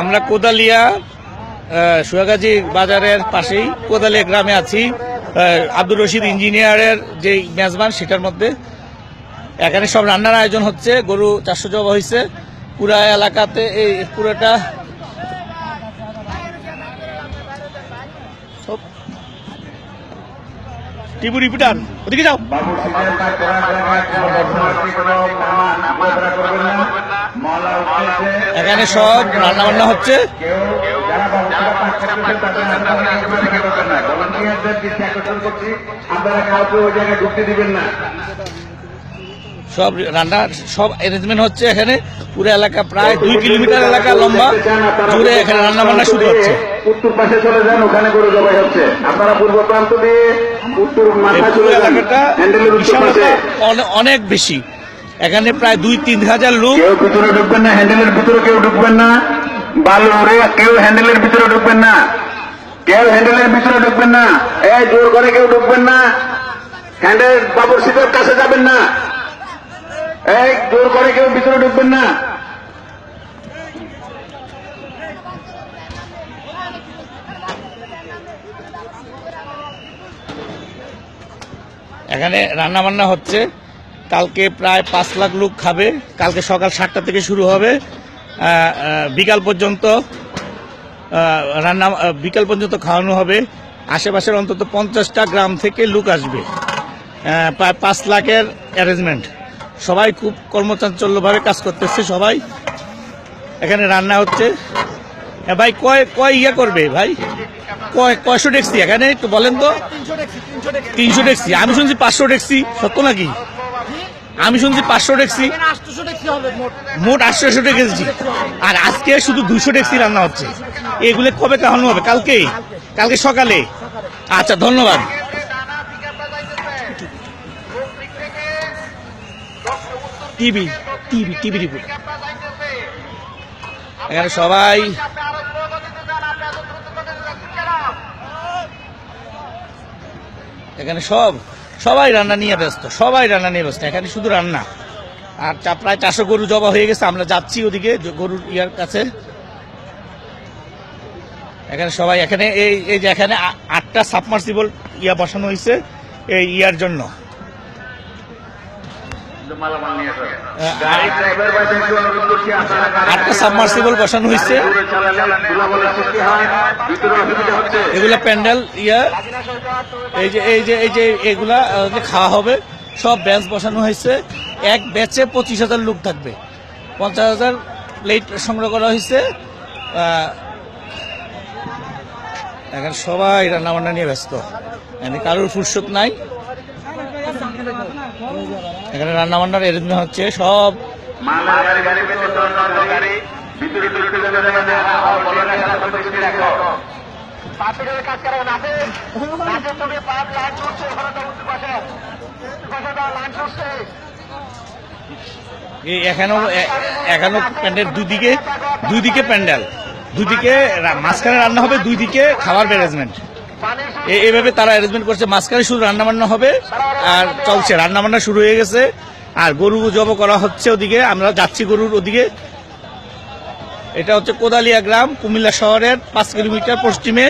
আমরা কোদালিয়া সুয়াগাজী বাজারের পাশেই কোদালিয়া গ্রামে আছি। আব্দুর রশিদ ইঞ্জিনিয়ারের যে মেজবান, সেটার মধ্যে। এখানে সব রান্নার আয়োজন হচ্ছে, গরু চারশো জবা হয়েছে পুরা এলাকাতে এই পুরোটা টিপু ওদিকে যাও। এখানে সব রান্না বান্না হচ্ছে। সব রান্না সব অ্যারেঞ্জমেন্ট হচ্ছে এখানে। পুরো এলাকা প্রায় দুই কিলোমিটার এলাকা লম্বা। জুড়ে এখানে রান্না বান্না শুরু হচ্ছে। উত্তর পাশে চলে যান ওখানে গরু জবাই হচ্ছে। আপনারা পূর্ব প্রান্ত দিয়ে উত্তর মাথা চলে যান অনেক বেশি। এখানে প্রায় দুই তিন হাজার লোক। কেউ ভিতরে ঢুকবেন না হ্যান্ডেলের ভিতরে কেউ ঢুকবেন না। বালু রে কেউ হ্যান্ডেলের ভিতরে ঢুকবেন না। কেউ হ্যান্ডেলের ভিতরে ঢুকবেন না। এই জোর করে কেউ ঢুকবেন না। হ্যান্ডেল বাবুর সিটের কাছে যাবেন না। এই জোর করে কেউ ভিতরে ঢুকবেন না। এখানে রান্না বান্না হচ্ছে। কালকে প্রায় পাঁচ লাখ লোক খাবে। কালকে সকাল সাতটা থেকে শুরু হবে। বিকাল পর্যন্ত রান্না বিকাল পর্যন্ত খাওয়ানো হবে। আশেপাশের অন্তত পঞ্চাশটা গ্রাম থেকে লোক আসবে। প্রায় পাঁচ লাখের অ্যারেঞ্জমেন্ট সবাই খুব কর্মচাঞ্চল্যভাবে কাজ করতেছে, সবাই। এখানে রান্না হচ্ছে। ভাই, কয় কয় ইয়ে করবে ভাই? কয়, কয়শো ট্যাক্সি এখানে একটু বলেন তো। তিনশো ট্যাক্সি আমি শুনছি পাঁচশো ট্যাক্সি সত্য নাকি? আমি শুনছি পাঁচশো ট্যাক্সি। মোট। আটশো ট্যাক্সি। আর আজকে শুধু দুশো ট্যাক্সি রান্না হচ্ছে। এগুলো কবে খাওয়ানো হবে? কালকে? কালকে সকালে? আচ্ছা ধন্যবাদ। টিভি টিভি টিভি রিপোর্ট এখানে সবাই। এখানে সব। সবাই রান্না নিয়ে ব্যস্ত, সবাই রান্না নিয়ে ব্যস্ত, এখানে শুধু রান্না। আর প্রায় চারশো গরু জবা হয়ে গেছে, আমরা যাচ্ছি ওদিকে গরুর ইয়ার কাছে। এখানে সবাই, এখানে এই এই যে এখানে আটটা সাবমার্সিবল ইয়া বসানো হয়েছে এই ইয়ার জন্য মালামাল নিয়ে আসো আহ, গাড়ি ড্রাইভার ভাইদেরকে অনুরোধ করছি আপনারা গাড়ি আটটা সাবমার্সিবল বসানো হয়েছে। হয় এগুলা প্যান্ডেল ইয়া এই যে এই যে এই যে এগুলা যে খাওয়া হবে সব ব্যাচ বসানো হয়েছে। এক ব্যাচে পঁচিশ হাজার লোক থাকবে। পঞ্চাশ হাজার প্লেট সংগ্রহ করা হয়েছে। এখন সবাই রান্নাবান্না নিয়ে ব্যস্ত। কারোর ফুরসত নাই। এখানে রান্না রান্নাবান্নার অ্যারেঞ্জমেন্ট হচ্ছে, সব এখানেও এখানেও প্যান্ডেল, দুদিকে দুদিকে প্যান্ডেল, দুদিকে মাঝখানে রান্না হবে দুই দিকে খাবার ম্যানেজমেন্ট। এইভাবে তারা অ্যারেঞ্জমেন্ট করছে। মাঝখানে শুধু রান্নাবান্না হবে, আর চলছে। রান্নাবান্না শুরু হয়ে গেছে, আর গরু জব করা হচ্ছে ওদিকে। আমরা যাচ্ছি গরুর ওদিকে। এটা হচ্ছে কোদালিয়া গ্রাম, কুমিল্লা শহরের পাঁচ কিলোমিটার পশ্চিমে।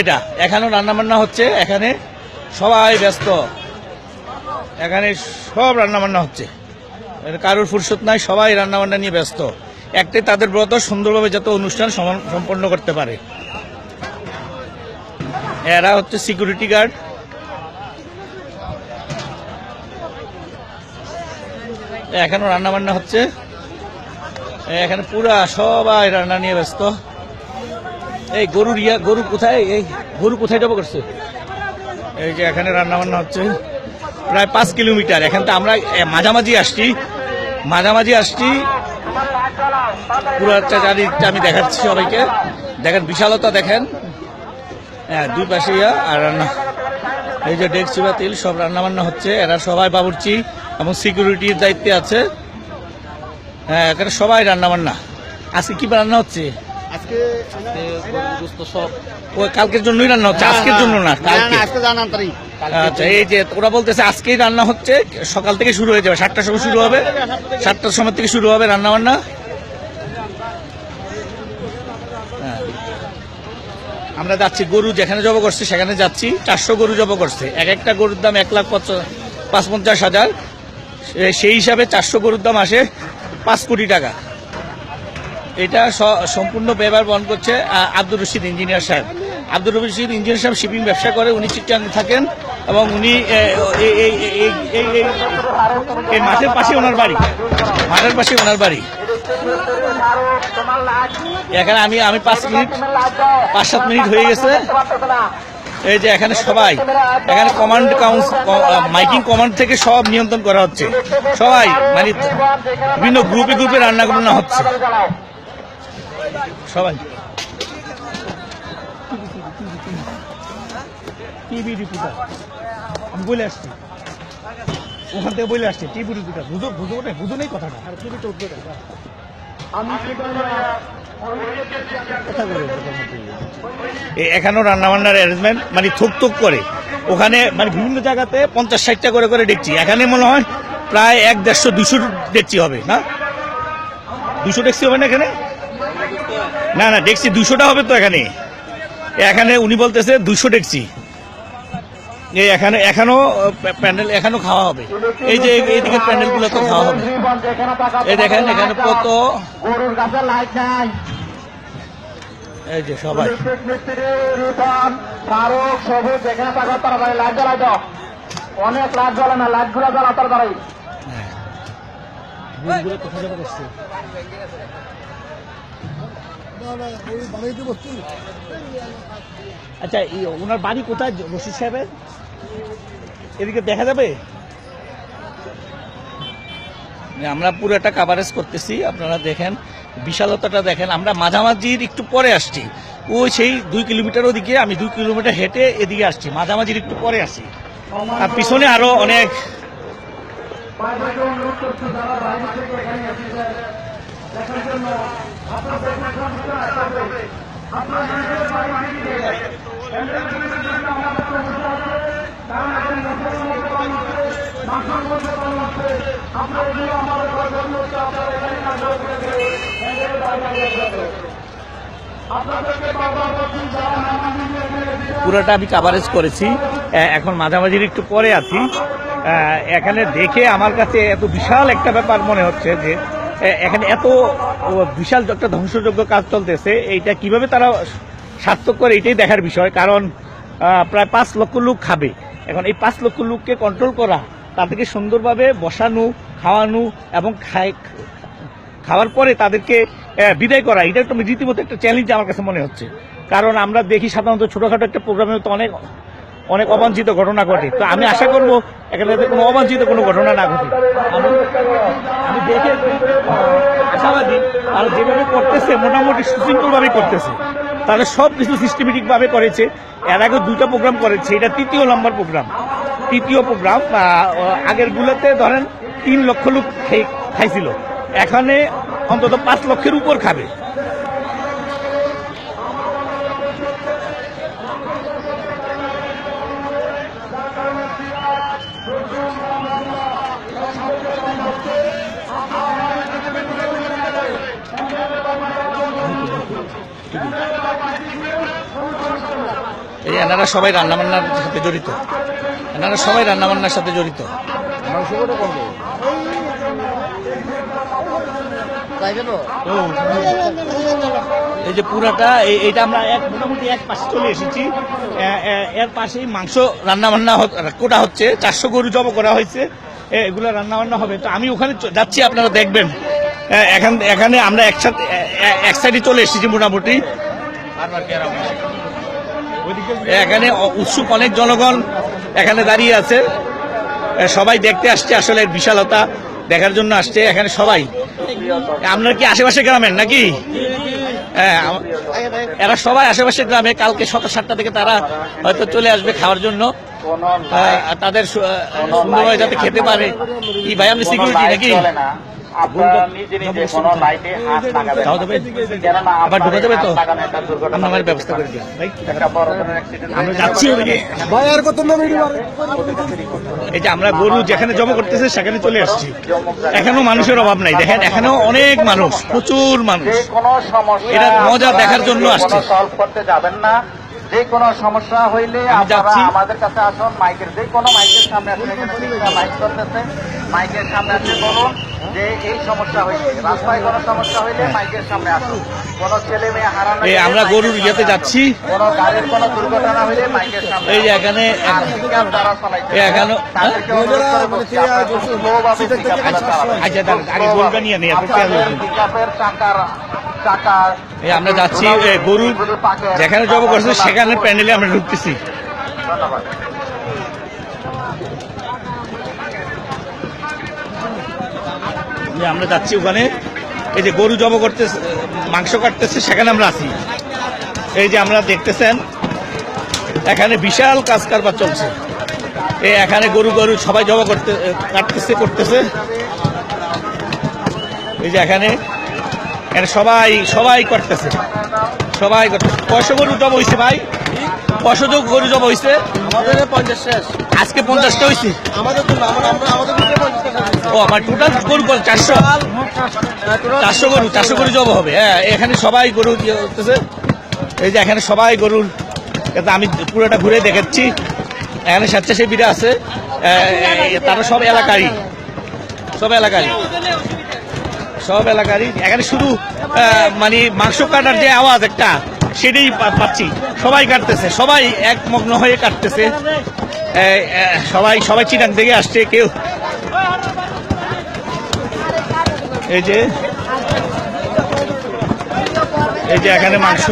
এটা, এখানেও রান্নাবান্না হচ্ছে, এখানে সবাই ব্যস্ত। এখানে সব রান্নাবান্না হচ্ছে। কারোর ফুরসত নাই, সবাই রান্নাবান্না নিয়ে ব্যস্ত। একটাই তাদের ব্রত, সুন্দরভাবে যাতে অনুষ্ঠান সম্পন্ন করতে পারে। এরা হচ্ছে সিকিউরিটি গার্ড এখনও রান্না বান্না হচ্ছে এখানে পুরা সবাই রান্না নিয়ে ব্যস্ত। এই গরুর ইয়া গরু কোথায়? এই গরু কোথায় যাব করছে? এই যে এখানে রান্না বান্না হচ্ছে। প্রায় পাঁচ কিলোমিটার। এখান থেকে আমরা মাঝামাঝি আসছি। মাঝামাঝি আসছি। পুরো চারিদিকটা আমি দেখাচ্ছি সবাইকে। দেখেন, বিশালতা দেখেন। হ্যাঁ দুই পাশে ইয়া আর রান্না। এই যে ডেকচি বা তেল সব রান্না বান্না হচ্ছে। এরা সবাই বাবুর্চি এবং সিকিউরিটির দায়িত্বে আছে। হ্যাঁ এখানে সবাই রান্না বান্না আজকে কি রান্না হচ্ছে? কালকের জন্যই রান্না হচ্ছে? আজকের জন্য না কালকে? আজকে জানান তারি আচ্ছা এই যে ওরা বলতেছে আজকেই রান্না হচ্ছে সকাল থেকে শুরু হয়ে যাবে সাতটার সময় শুরু হবে। সাতটার সময় থেকে শুরু হবে রান্না বান্না আমরা যাচ্ছি গরু যেখানে জব করছে সেখানে যাচ্ছি চারশো গরু জব করছে এক একটা গরুর দাম এক লাখ পাঁচ পঞ্চাশ হাজার সেই হিসাবে চারশো গরুর দাম আসে পাঁচ কোটি টাকা এটা সম্পূর্ণ ব্যবহার বহন করছে Abdur Rashid engineer Saheb Abdur Rashid engineer Saheb shipping ব্যবসা করে উনি চিটাং থাকেন এবং উনি এই মাঠের পাশে ওনার বাড়ি মাঠের পাশে ওনার বাড়ি এখানে আমি আমি পাঁচ মিনিট পাঁচ সাত মিনিট হয়ে গেছে। এই যে এখানে সবাই। এখানে কমান্ড কাউন্স মাইকিং কমান্ড থেকে সব নিয়ন্ত্রণ করা হচ্ছে। সবাই মানে বিভিন্ন গ্রুপে গ্রুপে রান্না বান্না হচ্ছে। সবাই। TV reporter. আমি বলে আসছি। ওখান থেকে বলে আসছি টিভি রিপোর্টার বুঝো বুঝো না বুঝো নেই কথাটা। আর টিভি তো উঠবে না। কথা বলে এ- এখানেও রান্নাবান্নার অ্যারেঞ্জমেন্ট মানে থুক থুক করে। ওখানে মানে বিভিন্ন জায়গাতে পঞ্চাশ ষাটটা করে করে দেখছি। এখানে মনে হয় প্রায় এক দেড়শো দুশো দেখছি হবে না? দুশো দেখছি হবে না এখানে? না না দেখছি দুশোটা হবে তো এখানে। এখানে উনি বলতেছে দুশো দেখছি। এই এখানে এখানেও প্যান্ডেল এখানেও খাওয়া হবে। এই যে এই- এইদিকে প্যান্ডেলগুলো তো খাওয়া হবে। এই দেখেন এখানে কত গরুর কাছে লাইট নাই এই যে সবাই। মিস্ত্রি সবুজ যেখানে থাকো তার লাইট জ্বালাই দাও অনেক লাইট জ্বলে না লাইটগুলো জ্বালা আচ্ছা ওনার বাড়ি কোথায় রশিদ সাহেবের? এদিকে দেখা যাবে? আমরা পুরো একটা কাভারেজ করতেছি আপনারা দেখেন বিশালতাটা দেখেন আমরা মাঝামাঝির একটু পরে আসছি। ওই সেই দুই কিলোমিটার ওদিকে আমি দুই কিলোমিটার হেঁটে এদিকে আসছি মাঝামাঝির একটু পরে আসি আর পিছনে আরও অনেক পুরোটা আমি কাভারেজ করেছি। এখন মাঝামাঝির একটু পরে আছি। এখানে দেখে আমার কাছে এত বিশাল একটা ব্যাপার মনে হচ্ছে যে এখানে এত বিশাল একটা ধ্বংসযোগ্য কাজ চলতেছে। এইটা কীভাবে তারা সার্থক করে এটাই দেখার বিষয়। কারণ প্রায় পাঁচ লক্ষ লোক খাবে। এখন এই পাঁচ লক্ষ লোককে কন্ট্রোল করা তাদেরকে সুন্দরভাবে বসানো, খাওয়ানো এবং খাওয়ার পরে তাদেরকে বিদায় করা। এটা একটা রীতিমতো একটা চ্যালেঞ্জ আমার কাছে মনে হচ্ছে। কারণ আমরা দেখি সাধারণত ছোটখাটো একটা প্রোগ্রামে তো অনেক অনেক অবাঞ্ছিত ঘটনা ঘটে। তো আমি আশা করব এখানে কোনো অবাঞ্ছিত কোনো ঘটনা না ঘটে। আমি দেখে, আশাবাদী আর যেভাবে করতেছে, মোটামুটি সুশৃঙ্খলভাবে করতেছে। তাদের সব কিছু সিস্টেমেটিকভাবে করেছে। এর আগে দুটো প্রোগ্রাম করেছে। এটা তৃতীয় নম্বর প্রোগ্রাম তৃতীয় প্রোগ্রাম আগের গুলোতে ধরেন তিন লক্ষ লোক খাইছিল। এখানে অন্তত পাঁচ লক্ষের উপর খাবে। এই এনারা সবাই রান্নাবান্নার সাথে জড়িত। এনারা সবাই রান্নাবান্নার সাথে জড়িত। এই যে পুরাটা এই- এইটা আমরা এক মোটামুটি এক পাশে চলে এসেছি। এর পাশেই মাংস রান্না বান্না কোটা হচ্ছে চারশো গরু জব করা হয়েছে। এগুলো রান্না বান্না হবে। তো আমি ওখানে যাচ্ছি আপনারা দেখবেন। এখান এখানে আমরা একসাথে এক সাইডে চলে এসেছি মোটামুটি। এখানে উৎসুক অনেক জনগণ। এখানে দাঁড়িয়ে আছে। সবাই দেখতে আসছে আসলে বিশালতা, দেখার জন্য আসছে এখানে সবাই। আপনার কি আশেপাশে গ্রামের নাকি? হ্যাঁ এরা সবাই আশেপাশে গ্রামে, কালকে সকাল সাতটা থেকে তারা হয়তো চলে আসবে খাওয়ার জন্য। তাদের সুন্দরভাবে যাতে খেতে পারে। কি ভাই, আপনি সিকিউরিটি নাকি? আপনারা নিজে নিজে কোনো লাইটে হাত লাগাবেন কেননা আবার ঢুকে দেবে তো? হাত লাগানো একটা দুর্ঘটনা আমরা আমার ব্যবস্থা করে পারে। একটা বড় ধরনের অ্যাক্সিডেন্ট আমরা যাচ্ছি ওদিকে ভাই আর কত না ভিডিও এই যে আমরা গরু যেখানে জমা করতেছে সেখানে চলে আসছি। এখনও মানুষের অভাব নাই। দেখেন এখানেও অনেক মানুষ প্রচুর মানুষ। যে কোনো সমস্যা এটা মজা দেখার জন্য আসছে। সলভ করতে যাবেন না। যে কোনো সমস্যা হইলে আপনারা আমাদের কাছে আসুন মাইকের যে কোনো মাইকের সামনে আসুন এখানে মাইক করতেছে। মাইকের সামনে আসে বলুন যে এই সমস্যা হয়েছে রাস্তায় কোনো সমস্যা হইলে মাইকের সামনে আসুন। কোনো ছেলে মেয়ে হারানো আমরা গরুর ইয়েতে যাচ্ছি। কোনো গাড়ির কোনো দুর্ঘটনা হইলে মাইকের সামনে এই এখানে যারা চালাইছে, চালাবেন। আচ্ছা, তাহলে আগে খুব গরুটা নিয়ে নিই, চাকার আমরা যাচ্ছি এ, গরু যেখানে জব করছে সেখানে প্যান্ডেলে আমরা ঢুকতেছি। ধন্যবাদ। আমরা যাচ্ছি ওখানে এই যে গরু জব করতে মাংস কাটতেছে সেখানে আমরা আছি। এই যে আমরা দেখতেছেন এখানে বিশাল কাজ কারবার চলছে। এই এখানে গরু গরু সবাই জবা করতে কাটতেছে করতেছে। এই যে এখানে এখানে সবাই সবাই করতেছে। সবাই করতেছে। কয়শো গরু জব হয়েছে ভাই? কয়শো গরু জব হয়েছে আমাদের পঞ্চাশ শেষ। আজকে পঞ্চাশটা হয়েছে আমাদের তো আমরা আমরা আমাদের তো পঞ্চাশ ও আমার টোটাল গরু? চারশো? চারশো গরু চারশো গরু জব হবে। হ্যাঁ এখানে সবাই গরু ইয়ে করতেছে এই যে এখানে সবাই গরুর এটা আমি পুরোটা ঘুরে দেখাচ্ছি। এখানে স্বেচ্ছাসেবীরা আছে। তারা সব এলাকারই। সব এলাকারই। সব এলাকারই। এখানে শুধু মানে মাংস কাটার যে আওয়াজ একটা, সেটাই পাচ্ছি। সবাই কাটতেছে, সবাই একমগ্ন হয়ে কাটতেছে। সবাই সবাই চিটাং থেকে আসছে, কেউ। এই যে এই যে এখানে মাংস।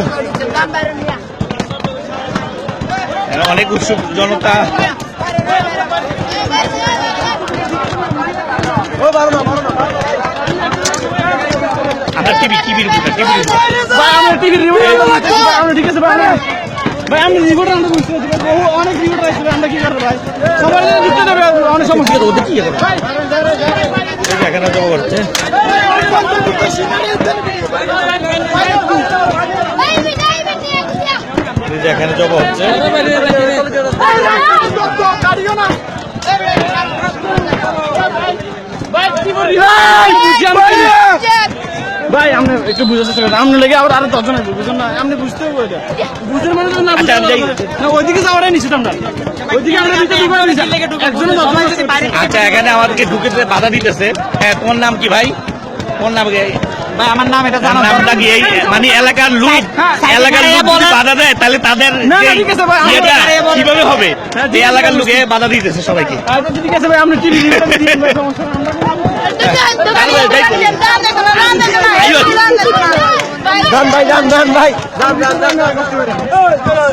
অনেক উৎসুক জনতা। ও, বারো না বারো না আমরা টিভি টিভির ভাই আমরা টিভির রিমোট আমরা ঠিক আছে ভাই ভাই আমরা রিমোট আমরা বুঝতে পারছি বহু অনেক রিমোট আছে আমরা কি করব ভাই? সবাই যদি দেবে অনেক সমস্যা ওদের কি করে এখানে জমা করছে এখানে জমা হচ্ছে ভাই আমরা একটু বুঝার চেষ্টা করি। আমরা লেগে আবার আরও দশজন আসবে বুঝুন না? আপনি বুঝতে হবে এটা। বুঝতে মানে না আচ্ছা, না। ওইদিকে যাওয়ারই নিছি আমরা। ওইদিকে আসছে। আচ্ছা এখানে আমাদেরকে ঢুকে বাধা দিতেছে। হ্যাঁ তোমার নাম কি ভাই? তোমার নাম ভাই আমার নাম এটা জানা নামটা কি এই মানে এলাকার লোক এলাকার লোক যদি বাধা দেয় তাহলে তাদের ভাই। কীভাবে হবে? হ্যাঁ, ঠিক এলাকার। লোকে বাধা দিতেছে সবাইকে। আচ্ছা ঠিক আছে ভাই আমরা টিভি সমস্যা আমরা ভাই যান যান ভাই। যান যান যান